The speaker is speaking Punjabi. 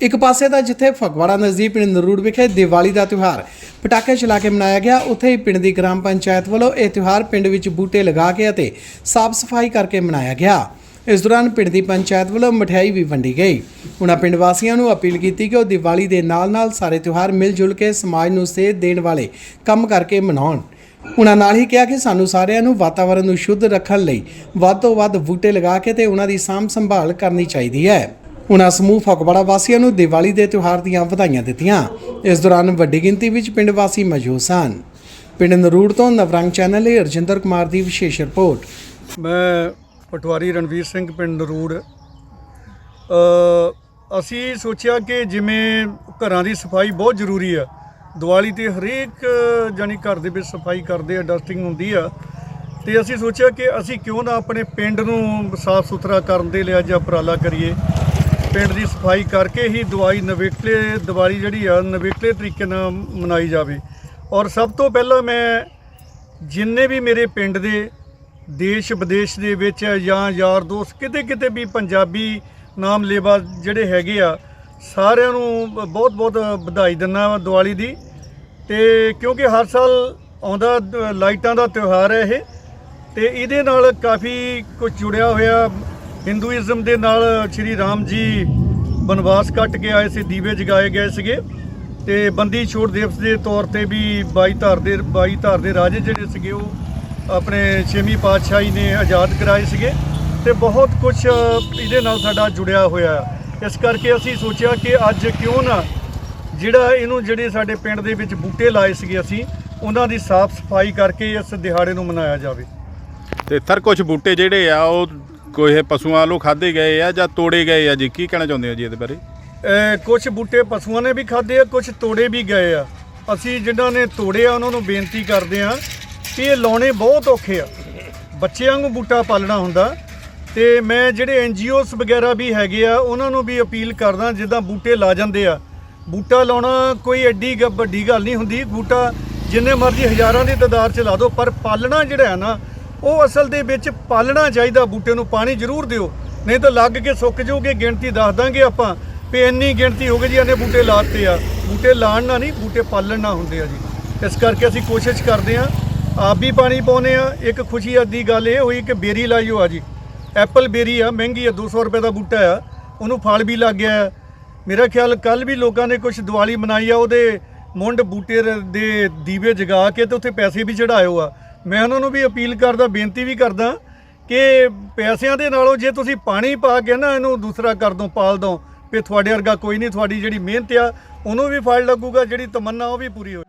ਇੱਕ ਪਾਸੇ ਤਾਂ ਜਿੱਥੇ ਫਗਵਾੜਾ ਨਜ਼ਦੀਕ ਪਿੰਡ ਨਰੂੜ ਵਿਖੇ ਦੀਵਾਲੀ ਦਾ ਤਿਉਹਾਰ ਪਟਾਕੇ ਚਲਾ ਕੇ ਮਨਾਇਆ ਗਿਆ, ਉੱਥੇ ਹੀ ਪਿੰਡ ਦੀ ਗ੍ਰਾਮ ਪੰਚਾਇਤ ਵੱਲੋਂ ਇਹ ਤਿਉਹਾਰ ਪਿੰਡ ਵਿੱਚ ਬੂਟੇ ਲਗਾ ਕੇ ਅਤੇ ਸਾਫ਼ ਸਫ਼ਾਈ ਕਰਕੇ ਮਨਾਇਆ ਗਿਆ। ਇਸ ਦੌਰਾਨ ਪਿੰਡ ਦੀ ਪੰਚਾਇਤ ਵੱਲੋਂ ਮਠਿਆਈ ਵੀ ਵੰਡੀ ਗਈ। ਉਹਨਾਂ ਪਿੰਡ ਵਾਸੀਆਂ ਨੂੰ ਅਪੀਲ ਕੀਤੀ ਕਿ ਉਹ ਦੀਵਾਲੀ ਦੇ ਨਾਲ-ਨਾਲ ਸਾਰੇ ਤਿਉਹਾਰ ਮਿਲ ਜੁਲ ਕੇ ਸਮਾਜ ਨੂੰ ਸੇਧ ਦੇਣ ਵਾਲੇ ਕੰਮ ਕਰਕੇ ਮਨਾਉਣ। ਉਹਨਾਂ ਨਾਲ ਹੀ ਕਿਹਾ ਕਿ ਸਾਨੂੰ ਸਾਰਿਆਂ ਨੂੰ ਵਾਤਾਵਰਣ ਨੂੰ ਸ਼ੁੱਧ ਰੱਖਣ ਲਈ ਵੱਧ ਤੋਂ ਵੱਧ ਬੂਟੇ ਲਗਾ ਕੇ ਤੇ ਉਹਨਾਂ ਦੀ ਸਾਂਭ ਸੰਭਾਲ ਕਰਨੀ ਚਾਹੀਦੀ ਹੈ। ਉਹਨਾਂ ਸਮੂਹ ਫਗਵਾੜਾ ਵਾਸੀਆਂ ਨੂੰ ਦੀਵਾਲੀ ਦੇ ਤਿਉਹਾਰ ਦੀਆਂ ਵਧਾਈਆਂ ਦਿੱਤੀਆਂ। ਇਸ ਦੌਰਾਨ ਵੱਡੀ ਗਿਣਤੀ ਵਿੱਚ ਪਿੰਡ ਵਾਸੀ ਮੌਜੂਦ ਸਨ। ਪਿੰਡ ਨਰੂੜ ਤੋਂ ਨਵਰੰਗ ਚੈਨਲ ਲਈ ਰਜਿੰਦਰ ਕੁਮਾਰ ਦੀ ਵਿਸ਼ੇਸ਼ ਰਿਪੋਰਟ। ਮੈਂ ਪਟਵਾਰੀ ਰਣਵੀਰ ਸਿੰਘ, ਪਿੰਡ ਨਰੂੜ। ਅਸੀਂ ਸੋਚਿਆ ਕਿ ਜਿਵੇਂ ਘਰਾਂ ਦੀ ਸਫ਼ਾਈ ਬਹੁਤ ਜ਼ਰੂਰੀ ਆ, ਦੀਵਾਲੀ ਤੇ ਹਰੇਕ ਜਾਨੀ ਘਰ ਦੇ ਵਿੱਚ ਸਫ਼ਾਈ ਕਰਦੇ ਆ ਡਸਟਿੰਗ ਹੁੰਦੀ ਆ, ਤੇ ਅਸੀਂ ਸੋਚਿਆ ਕਿ ਅਸੀਂ ਕਿਉਂ ਨਾ ਆਪਣੇ ਪਿੰਡ ਨੂੰ ਸਾਫ਼ ਸੁਥਰਾ ਕਰਨ ਦੇ ਲਈ ਅੱਜ ਉਪਰਾਲਾ ਕਰੀਏ। ਪਿੰਡ ਦੀ ਸਫ਼ਾਈ ਕਰਕੇ ਹੀ ਦਵਾਈ ਨਵੇਕਲੇ, ਦੀਵਾਲੀ ਜਿਹੜੀ ਆ, ਨਵੇਕਲੇ ਤਰੀਕੇ ਨਾਲ ਮਨਾਈ ਜਾਵੇ। ਔਰ ਸਭ ਤੋਂ ਪਹਿਲਾਂ ਮੈਂ ਜਿੰਨੇ ਵੀ ਮੇਰੇ ਪਿੰਡ ਦੇ ਦੇਸ਼ ਵਿਦੇਸ਼ ਦੇ ਵਿੱਚ ਜਾਂ ਯਾਰ ਦੋਸਤ ਕਿਤੇ ਕਿਤੇ ਵੀ ਪੰਜਾਬੀ ਨਾਮ ਲੇਵਾ ਜਿਹੜੇ ਹੈਗੇ ਆ, ਸਾਰਿਆਂ ਨੂੰ ਬਹੁਤ ਬਹੁਤ ਵਧਾਈ ਦਿੰਦਾ ਵਾਂ ਦੀਵਾਲੀ ਦੀ। ਤੇ ਕਿਉਂਕਿ ਹਰ ਸਾਲ ਆਉਂਦਾ, ਲਾਈਟਾਂ ਦਾ ਤਿਉਹਾਰ ਹੈ ਇਹ, ਤੇ ਇਹਦੇ ਨਾਲ ਕਾਫੀ ਕੁਝ ਜੁੜਿਆ ਹੋਇਆ ਹਿੰਦੂਇਜ਼ਮ ਦੇ ਨਾਲ ਸ਼੍ਰੀ ਰਾਮ ਜੀ ਬਨਵਾਸ ਕੱਟ ਕੇ ਆਏ ਸੀ, ਦੀਵੇ ਜਗਾਏ ਗਏ ਸੀਗੇ ਤੇ ਬੰਦੀ ਛੋੜ ਦਿਵਸ ਦੇ ਤੌਰ ਤੇ ਵੀ 22 ਧਾਰ ਦੇ 22 ਧਾਰ ਦੇ ਰਾਜੇ ਜਿਹੜੇ ਸੀਗੇ ਉਹ ਆਪਣੇ ਛੇਵੀਂ ਪਾਤਸ਼ਾਹੀ ਨੇ ਆਜ਼ਾਦ ਕਰਾਏ ਸੀਗੇ ਤੇ ਬਹੁਤ ਕੁਝ ਇਹਦੇ ਨਾਲ ਸਾਡਾ ਜੁੜਿਆ ਹੋਇਆ ਹੈ। ਇਸ ਕਰਕੇ ਅਸੀਂ ਸੋਚਿਆ ਕਿ ਅੱਜ ਕਿਉਂ ਨਾ ਜਿਹੜਾ ਇਹਨੂੰ ਜਿਹੜੇ ਸਾਡੇ ਪਿੰਡ ਦੇ ਵਿੱਚ ਬੂਟੇ ਲਾਏ ਸੀਗੇ ਅਸੀਂ, ਉਹਨਾਂ ਦੀ ਸਾਫ਼ ਸਫ਼ਾਈ ਕਰਕੇ ਇਸ ਦਿਹਾੜੇ ਨੂੰ ਮਨਾਇਆ ਜਾਵੇ ਤੇ ਸਰ ਕੁਝ ਬੂਟੇ ਜਿਹੜੇ ਆ, ਉਹ ਕੋਈ ਪਸ਼ੂਆਂ ਵੱਲੋਂ ਖਾਦੇ ਗਏ ਆ ਜਾਂ ਤੋੜੇ ਗਏ ਆ ਜੀ? ਕੀ ਕਹਿਣਾ ਚਾਹੁੰਦੇ ਹੋ ਜੀ ਇਹਦੇ ਬਾਰੇ? ਕੁਝ ਬੂਟੇ ਪਸ਼ੂਆਂ ਨੇ ਵੀ ਖਾਦੇ ਆ ਕੁਝ ਤੋੜੇ ਵੀ ਗਏ ਆ। ਅਸੀਂ ਜਿਨ੍ਹਾਂ ਨੇ ਤੋੜੇ ਆ, ਉਹਨਾਂ ਨੂੰ ਬੇਨਤੀ ਕਰਦੇ ਆ ਕਿ ਇਹ ਲਾਉਣੇ ਬਹੁਤ ਔਖੇ ਆ। ਬੱਚਿਆਂ ਨੂੰ ਬੂਟਾ ਪਾਲਣਾ ਹੁੰਦਾ ਤੇ ਮੈਂ ਜਿਹੜੇ ਐਨਜੀਓਸ ਵਗੈਰਾ ਵੀ ਹੈਗੇ ਆ, ਉਹਨਾਂ ਨੂੰ ਵੀ ਅਪੀਲ ਕਰਦਾ ਜਿੱਦਾਂ ਬੂਟੇ ਲਾ ਜਾਂਦੇ ਆ। ਬੂਟਾ ਲਾਉਣਾ ਕੋਈ ਐਡੀ ਗ- ਵੱਡੀ ਗੱਲ ਨਹੀਂ ਹੁੰਦੀ। ਬੂਟਾ ਜਿੰਨੇ ਮਰਜ਼ੀ ਹਜ਼ਾਰਾਂ ਦੀ ਤਾਦਾਦ ਚ ਲਾ ਦਿਓ, ਪਰ ਪਾਲਣਾ ਜਿਹੜਾ ਹੈ ਨਾ ਉਹ ਅਸਲ ਦੇ ਵਿੱਚ ਪਾਲਣਾ ਚਾਹੀਦਾ ਬੂਟੇ ਨੂੰ, ਪਾਣੀ ਜ਼ਰੂਰ ਦਿਓ। ਨਹੀਂ ਤਾਂ ਲੱਗ ਕੇ ਸੁੱਕ ਜਾਊਗੇ, ਗਿਣਤੀ ਦੱਸ ਦਾਂਗੇ ਆਪਾਂ ਵੀ ਇੰਨੀ ਗਿਣਤੀ ਹੋ ਗਈ ਜੀ, ਇਹਨੇ ਬੂਟੇ ਲਾਤੇ ਆ। ਬੂਟੇ ਲਾਣ ਨਾ ਨਹੀਂ, ਬੂਟੇ ਪਾਲਣ ਨਾ ਹੁੰਦੇ ਆ ਜੀ। ਇਸ ਕਰਕੇ ਅਸੀਂ ਕੋਸ਼ਿਸ਼ ਕਰਦੇ ਆ ਆਪ ਵੀ ਪਾਣੀ ਪਾਉਨੇ ਆ ਇੱਕ ਖੁਸ਼ੀ ਦੀ ਗੱਲ ਇਹ ਹੋਈ ਕਿ ਬੇਰੀ ਲਾਈ ਹੋ ਆ ਜੀ। ਐਪਲ ਬੇਰੀ ਆ, ਮਹਿੰਗੀ ਆ 200 ਰੁਪਏ ਦਾ ਬੂਟਾ ਆ। ਉਹਨੂੰ ਫਲ ਵੀ ਲੱਗ ਗਿਆ ਹੈ। ਮੇਰਾ ਖਿਆਲ ਕੱਲ ਵੀ ਲੋਕਾਂ ਨੇ ਕੁਝ ਦੀਵਾਲੀ ਮਨਾਈ ਆ, ਉਹਦੇ ਮੁੰਡ ਬੂਟੇ ਦੇ ਦੀਵੇ ਜਗਾ ਕੇ ਤੇ ਉੱਥੇ ਪੈਸੇ ਵੀ ਚੜਾਇਓ ਆ। ਮੈਂ ਉਹਨਾਂ ਨੂੰ ਵੀ ਅਪੀਲ ਕਰਦਾ, ਬੇਨਤੀ ਵੀ ਕਰਦਾ ਕਿ ਪੈਸਿਆਂ ਦੇ ਨਾਲੋਂ ਜੇ ਤੁਸੀਂ ਪਾਣੀ ਪਾ ਕੇ ਨਾ ਇਹਨੂੰ ਦੂਸਰਾ ਕਰ ਦੋ ਪਾਲ ਦੋ ਵੀ ਤੁਹਾਡੇ ਵਰਗਾ ਕੋਈ ਨਹੀਂ, ਤੁਹਾਡੀ ਜਿਹੜੀ ਮਿਹਨਤ ਆ, ਉਹਨੂੰ ਵੀ ਫਲ ਲੱਗੂਗਾ, ਜਿਹੜੀ ਤਮੰਨਾ ਉਹ ਵੀ ਪੂਰੀ ਹੋਏ